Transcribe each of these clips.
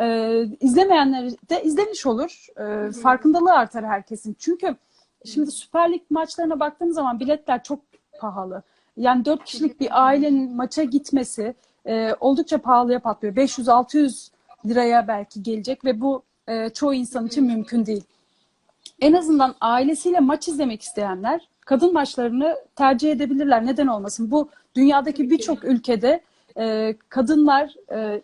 e, izlemeyenler de izlemiş olur. E, farkındalığı artar herkesin. Çünkü şimdi Süper Lig maçlarına baktığım zaman biletler çok pahalı. Yani dört kişilik bir ailenin maça gitmesi e, oldukça pahalıya patlıyor. 500-600 liraya belki gelecek ve bu e, çoğu insan için mümkün değil. En azından ailesiyle maç izlemek isteyenler kadın maçlarını tercih edebilirler. Neden olmasın? Bu dünyadaki birçok ülkede e, kadınlar, e, e,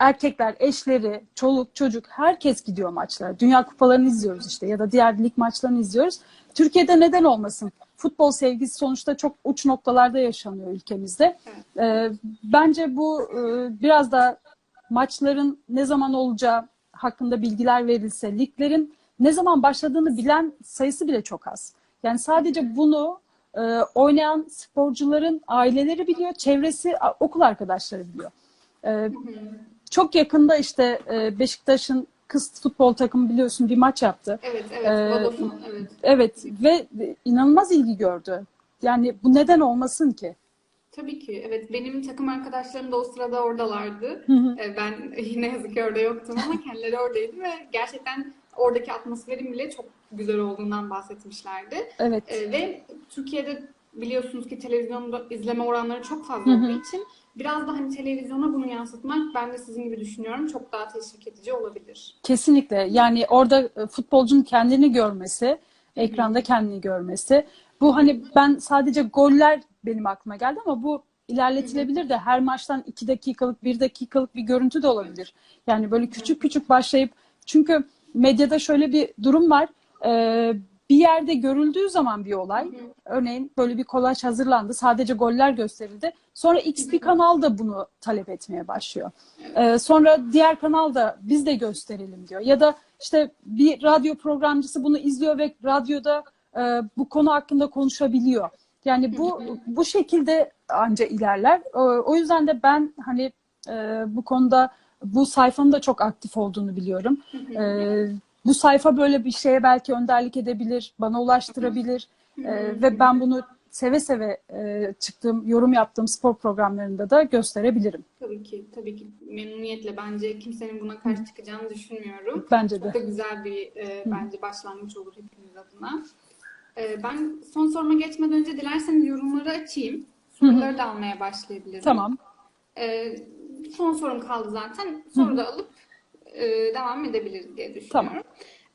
erkekler, eşleri, çoluk, çocuk herkes gidiyor maçlara. Dünya kupalarını izliyoruz işte ya da diğer lig maçlarını izliyoruz. Türkiye'de neden olmasın? Futbol sevgisi sonuçta çok uç noktalarda yaşanıyor ülkemizde. E, bence bu e, biraz da maçların ne zaman olacağı hakkında bilgiler verilse, liglerin ne zaman başladığını bilen sayısı bile çok az. Yani sadece bunu e, oynayan sporcuların aileleri biliyor, çevresi, okul arkadaşları biliyor. E, çok yakında işte e, Beşiktaş'ın kız futbol takımı biliyorsun bir maç yaptı. Evet, evet. Ee, Vodafone, evet. Evet ve inanılmaz ilgi gördü. Yani bu neden olmasın ki? Tabii ki. Evet, benim takım arkadaşlarım da o sırada oradalardı. Ee, Ben ne yazık ki orada yoktum ama kendileri oradaydı ve gerçekten oradaki atmosferin bile çok güzel olduğundan bahsetmişlerdi. Evet. Ee, ve Türkiye'de biliyorsunuz ki televizyonda izleme oranları çok fazla olduğu için biraz da hani televizyona bunu yansıtmak ben de sizin gibi düşünüyorum çok daha teşvik edici olabilir. Kesinlikle. Yani orada e, futbolcunun kendini görmesi, ekranda kendini görmesi. Bu hani ben sadece goller benim aklıma geldi ama bu ilerletilebilir de her maçtan iki dakikalık, bir dakikalık bir görüntü de olabilir. Yani böyle küçük küçük başlayıp çünkü medyada şöyle bir durum var. Ee, bir yerde görüldüğü zaman bir olay, örneğin böyle bir kolaj hazırlandı, sadece goller gösterildi. Sonra X bir kanal da bunu talep etmeye başlıyor. Ee, sonra diğer kanal da biz de gösterelim diyor. Ya da işte bir radyo programcısı bunu izliyor ve radyoda e, bu konu hakkında konuşabiliyor. Yani bu bu şekilde anca ilerler. O, o yüzden de ben hani e, bu konuda bu sayfanın da çok aktif olduğunu biliyorum. E, bu sayfa böyle bir şeye belki önderlik edebilir, bana ulaştırabilir E, ve ben bunu seve seve e, çıktığım, yorum yaptığım spor programlarında da gösterebilirim. Tabii ki, tabii ki memnuniyetle bence kimsenin buna karşı çıkacağını düşünmüyorum. Bence Çok de. da güzel bir e, bence başlangıç olur hepimiz adına. E, ben son soruma geçmeden önce dilerseniz yorumları açayım. Soruları da almaya başlayabilirim. Tamam. E, son sorum kaldı zaten. Soru da alıp e, devam edebiliriz diye düşünüyorum. Tamam.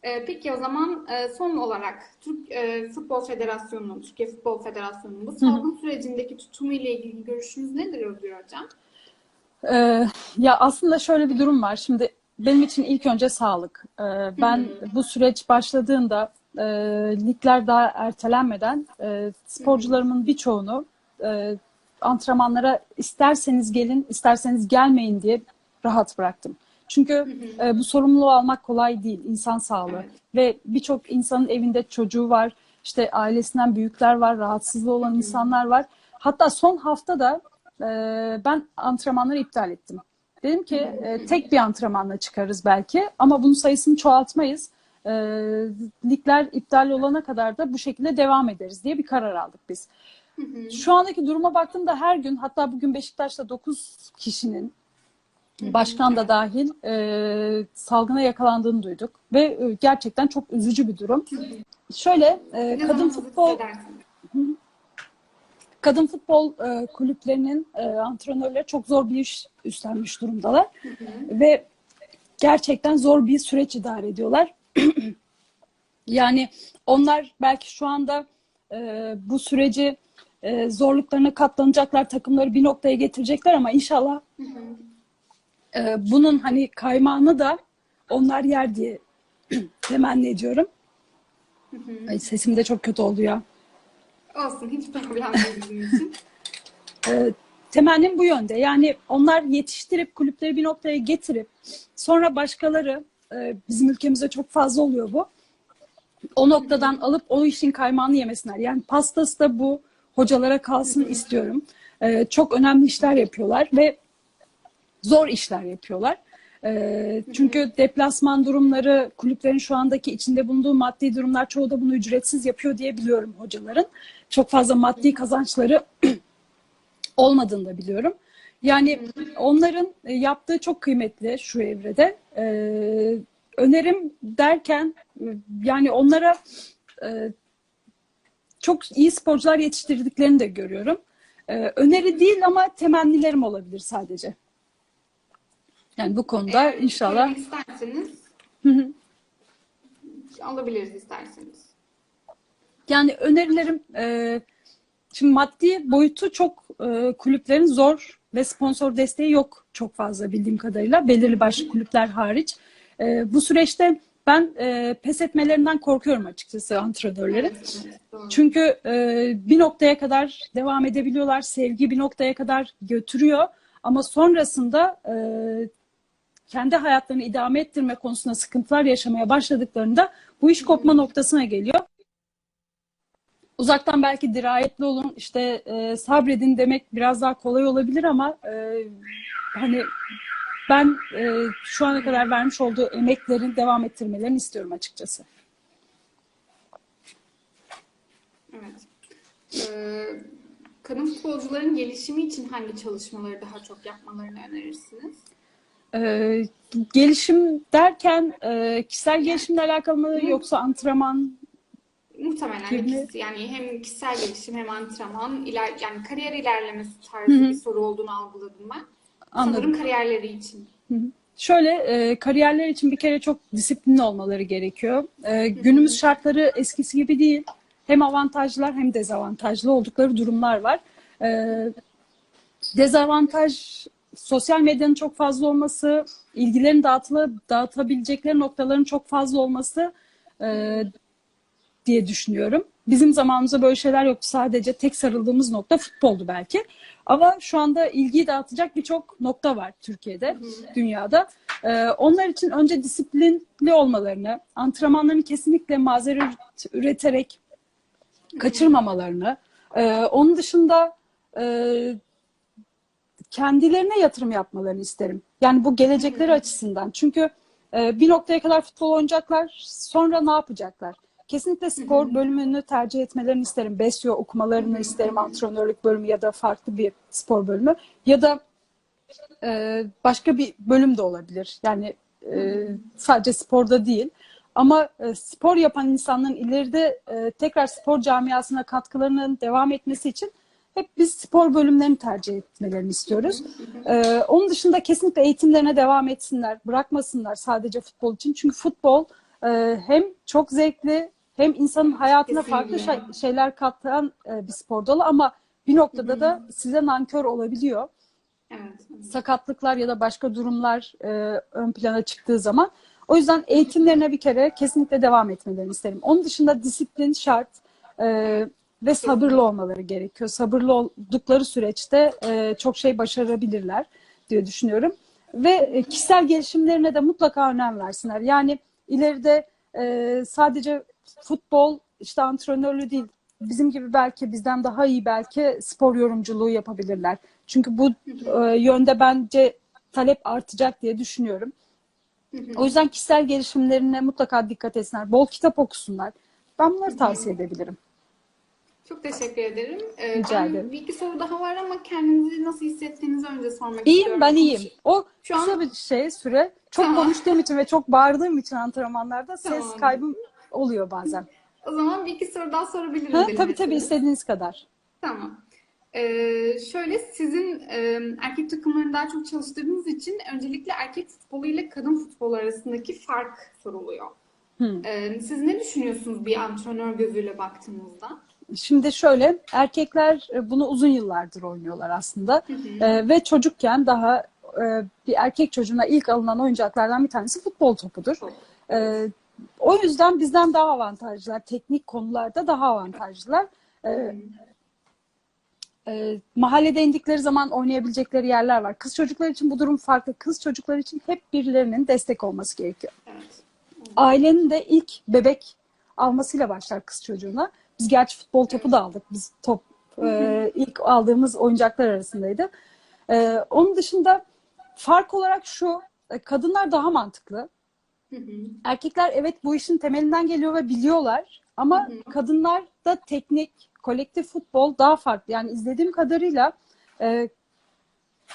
E, peki o zaman e, son olarak Türk e, Futbol Federasyonu'nun, Türkiye Futbol Federasyonu'nun bu salgın sürecindeki tutumu ile ilgili görüşünüz nedir Özgür Hocam? Ee, ya aslında şöyle bir durum var. Şimdi benim için ilk önce sağlık. Ee, ben bu süreç başladığında e, ligler daha ertelenmeden e, sporcularımın birçoğunu e, antrenmanlara isterseniz gelin, isterseniz gelmeyin diye rahat bıraktım. Çünkü e, bu sorumluluğu almak kolay değil. İnsan sağlığı. Evet. Ve birçok insanın evinde çocuğu var. işte ailesinden büyükler var. Rahatsızlığı olan insanlar var. Hatta son hafta da e, ben antrenmanları iptal ettim. Dedim ki e, tek bir antrenmanla çıkarız belki ama bunun sayısını çoğaltmayız. E, ligler iptal olana kadar da bu şekilde devam ederiz diye bir karar aldık biz. Şu andaki duruma baktığımda her gün hatta bugün Beşiktaş'ta 9 kişinin başkan da dahil e, salgına yakalandığını duyduk ve e, gerçekten çok üzücü bir durum. Şöyle e, kadın futbol kadın futbol e, kulüplerinin e, antrenörleri çok zor bir iş üstlenmiş durumdalar ve gerçekten zor bir süreç idare ediyorlar. yani onlar belki şu anda e, bu süreci e, zorluklarına katlanacaklar, takımları bir noktaya getirecekler ama inşallah e, bunun hani kaymağını da onlar yer diye temenni ediyorum. Ay, sesim de çok kötü oldu ya. Olsun hiç problem değil bizim için. E, temennim bu yönde. Yani onlar yetiştirip kulüpleri bir noktaya getirip sonra başkaları e, bizim ülkemizde çok fazla oluyor bu. O noktadan alıp o işin kaymağını yemesinler. Yani pastası da bu hocalara kalsın istiyorum. E, çok önemli işler yapıyorlar ve zor işler yapıyorlar. E, çünkü deplasman durumları, kulüplerin şu andaki içinde bulunduğu maddi durumlar çoğu da bunu ücretsiz yapıyor diye biliyorum hocaların. Çok fazla maddi kazançları olmadığını da biliyorum. Yani onların e, yaptığı çok kıymetli şu evrede. E, önerim derken yani onlara e, çok iyi sporcular yetiştirdiklerini de görüyorum. E, öneri değil ama temennilerim olabilir sadece. Yani bu konuda Eğer inşallah isterseniz alabiliriz isterseniz. Yani önerilerim e, şimdi maddi boyutu çok e, kulüplerin zor ve sponsor desteği yok çok fazla bildiğim kadarıyla belirli başlı kulüpler hariç. E, bu süreçte ben e, pes etmelerinden korkuyorum açıkçası antrenörlerin. Evet, evet, doğru. Çünkü e, bir noktaya kadar devam edebiliyorlar, sevgi bir noktaya kadar götürüyor ama sonrasında e, kendi hayatlarını idame ettirme konusunda sıkıntılar yaşamaya başladıklarında bu iş kopma noktasına geliyor. Uzaktan belki dirayetli olun, işte e, sabredin demek biraz daha kolay olabilir ama e, hani ben e, şu ana kadar vermiş olduğu emeklerin devam ettirmelerini istiyorum açıkçası. Evet. Ee, kadın futbolcuların gelişimi için hangi çalışmaları daha çok yapmalarını önerirsiniz? Ee, gelişim derken e, kişisel gelişimle alakalı mı yoksa antrenman? Muhtemelen Gibi. ikisi yani hem kişisel gelişim hem antrenman iler yani kariyer ilerlemesi tarzı bir soru olduğunu algıladım ben. Anladım. Sanırım kariyerleri için. Şöyle e, kariyerler için bir kere çok disiplinli olmaları gerekiyor. E, günümüz şartları eskisi gibi değil. Hem avantajlılar hem dezavantajlı oldukları durumlar var. E, dezavantaj sosyal medyanın çok fazla olması, ilgilerin dağıtıla, dağıtabilecekleri noktaların çok fazla olması e, diye düşünüyorum. Bizim zamanımızda böyle şeyler yoktu. Sadece tek sarıldığımız nokta futboldu belki. Ama şu anda ilgiyi dağıtacak birçok nokta var Türkiye'de, dünyada. Ee, onlar için önce disiplinli olmalarını, antrenmanlarını kesinlikle mazeret üreterek kaçırmamalarını, e, onun dışında e, kendilerine yatırım yapmalarını isterim. Yani bu gelecekleri açısından. Çünkü e, bir noktaya kadar futbol oynayacaklar, sonra ne yapacaklar? Kesinlikle spor bölümünü tercih etmelerini isterim. Besyo okumalarını isterim, antrenörlük bölümü ya da farklı bir spor bölümü. Ya da e, başka bir bölüm de olabilir. Yani e, sadece sporda değil. Ama e, spor yapan insanların ileride e, tekrar spor camiasına katkılarının devam etmesi için hep biz spor bölümlerini tercih etmelerini istiyoruz. E, onun dışında kesinlikle eğitimlerine devam etsinler, bırakmasınlar sadece futbol için. Çünkü futbol e, hem çok zevkli hem insanın hayatına farklı Kesinlikle. şey- şeyler katan e, bir spor dalı ama bir noktada da size nankör olabiliyor Evet. sakatlıklar ya da başka durumlar e, ön plana çıktığı zaman. O yüzden eğitimlerine bir kere kesinlikle devam etmelerini isterim. Onun dışında disiplin şart e, ve sabırlı olmaları gerekiyor. Sabırlı oldukları süreçte e, çok şey başarabilirler diye düşünüyorum. Ve e, kişisel gelişimlerine de mutlaka önem versinler. Yani ileride e, sadece futbol işte antrenörlüğü değil bizim gibi belki bizden daha iyi belki spor yorumculuğu yapabilirler. Çünkü bu e, yönde bence talep artacak diye düşünüyorum. O yüzden kişisel gelişimlerine mutlaka dikkat etsinler. Bol kitap okusunlar. Ben bunları tavsiye edebilirim. Çok teşekkür ederim. Ee, Rica ben ederim. Bir iki soru daha var ama kendinizi nasıl hissettiğinizi önce sormak İyiyim istiyorum. ben iyiyim. O Şu an- kısa bir şey süre. Çok Tamam. konuştuğum için ve çok bağırdığım için antrenmanlarda ses Tamam. kaybım oluyor bazen. O zaman bir iki soru daha sorabilirim. Ha, tabii tabii istediğiniz kadar. Tamam. Ee, şöyle sizin e, erkek takımlarını daha çok çalıştırdığınız için öncelikle erkek futbolu ile kadın futbolu arasındaki fark soruluyor. Hı. Ee, siz ne düşünüyorsunuz bir antrenör gözüyle baktığınızda? Şimdi şöyle erkekler e, bunu uzun yıllardır oynuyorlar aslında E, ve çocukken daha e, bir erkek çocuğuna ilk alınan oyuncaklardan bir tanesi futbol topudur. E, o yüzden bizden daha avantajlılar. Teknik konularda daha avantajlılar. E, e, mahallede indikleri zaman oynayabilecekleri yerler var. Kız çocuklar için bu durum farklı. Kız çocuklar için hep birilerinin destek olması gerekiyor. Evet. Ailenin de ilk bebek almasıyla başlar kız çocuğuna. Biz gerçi futbol topu da aldık. Biz top e, ilk aldığımız oyuncaklar arasındaydı. E, onun dışında fark olarak şu, e, kadınlar daha mantıklı. Hı hı. Erkekler evet bu işin temelinden geliyor ve biliyorlar. Ama kadınlar da teknik, kolektif futbol daha farklı. Yani izlediğim kadarıyla e,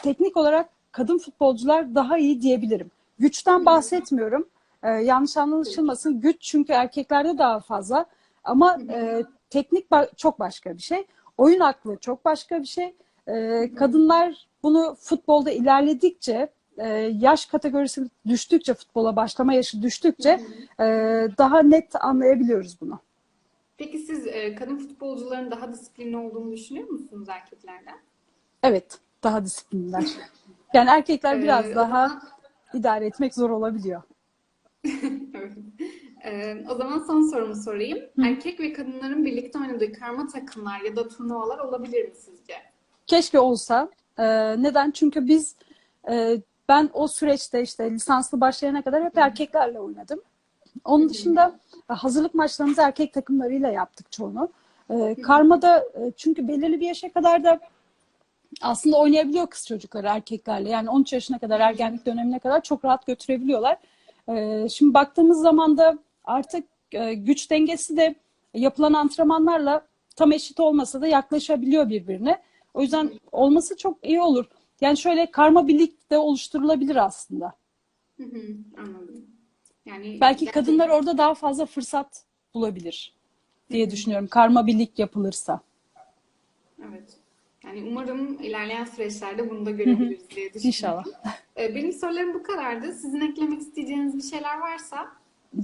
teknik olarak kadın futbolcular daha iyi diyebilirim. Güçten bahsetmiyorum. Ee, yanlış anlaşılmasın. Güç çünkü erkeklerde daha fazla. Ama e, teknik ba- çok başka bir şey. Oyun aklı çok başka bir şey. Ee, kadınlar bunu futbolda ilerledikçe, e, yaş kategorisi düştükçe, futbola başlama yaşı düştükçe e, daha net anlayabiliyoruz bunu. Peki siz e, kadın futbolcuların daha disiplinli olduğunu düşünüyor musunuz erkeklerden? Evet, daha disiplinler. Yani erkekler biraz o daha idare etmek zor olabiliyor. Evet. Ee, o zaman son sorumu sorayım. Erkek ve kadınların birlikte oynadığı karma takımlar ya da turnuvalar olabilir mi sizce? Keşke olsa. Ee, neden? Çünkü biz e, ben o süreçte işte lisanslı başlayana kadar hep erkeklerle oynadım. Onun dışında e, hazırlık maçlarımızı erkek takımlarıyla yaptık çoğunu. Ee, karmada e, çünkü belirli bir yaşa kadar da aslında oynayabiliyor kız çocukları erkeklerle. Yani 13 yaşına kadar ergenlik dönemine kadar çok rahat götürebiliyorlar. Ee, şimdi baktığımız zaman da artık e, güç dengesi de yapılan antrenmanlarla tam eşit olmasa da yaklaşabiliyor birbirine. O yüzden olması çok iyi olur. Yani şöyle karma birlik de oluşturulabilir aslında. Hı hı, anladım. Yani Belki gerçekten- kadınlar orada daha fazla fırsat bulabilir diye düşünüyorum. Karma birlik yapılırsa. Evet. Yani umarım ilerleyen süreçlerde bunu da görebiliriz diye düşünüyorum. İnşallah. Ee, Benim sorularım bu kadardı. Sizin eklemek isteyeceğiniz bir şeyler varsa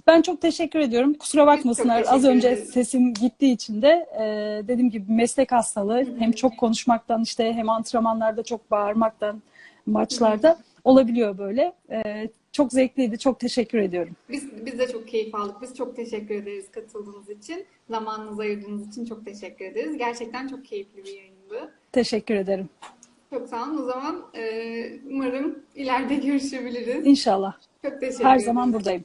Ben çok teşekkür ediyorum. Kusura bakmasınlar. Az önce ederiz. sesim gittiği için de e, dediğim gibi meslek hastalığı hem çok konuşmaktan işte hem antrenmanlarda çok bağırmaktan maçlarda olabiliyor böyle. E, çok zevkliydi. Çok teşekkür ediyorum. biz, biz de çok keyif aldık. Biz çok teşekkür ederiz katıldığınız için. Zamanınızı ayırdığınız için çok teşekkür ederiz. Gerçekten çok keyifli bir yayındı. Teşekkür ederim. Çok sağ olun. O zaman e, umarım ileride görüşebiliriz. İnşallah. Çok teşekkür Her ederim. zaman buradayım.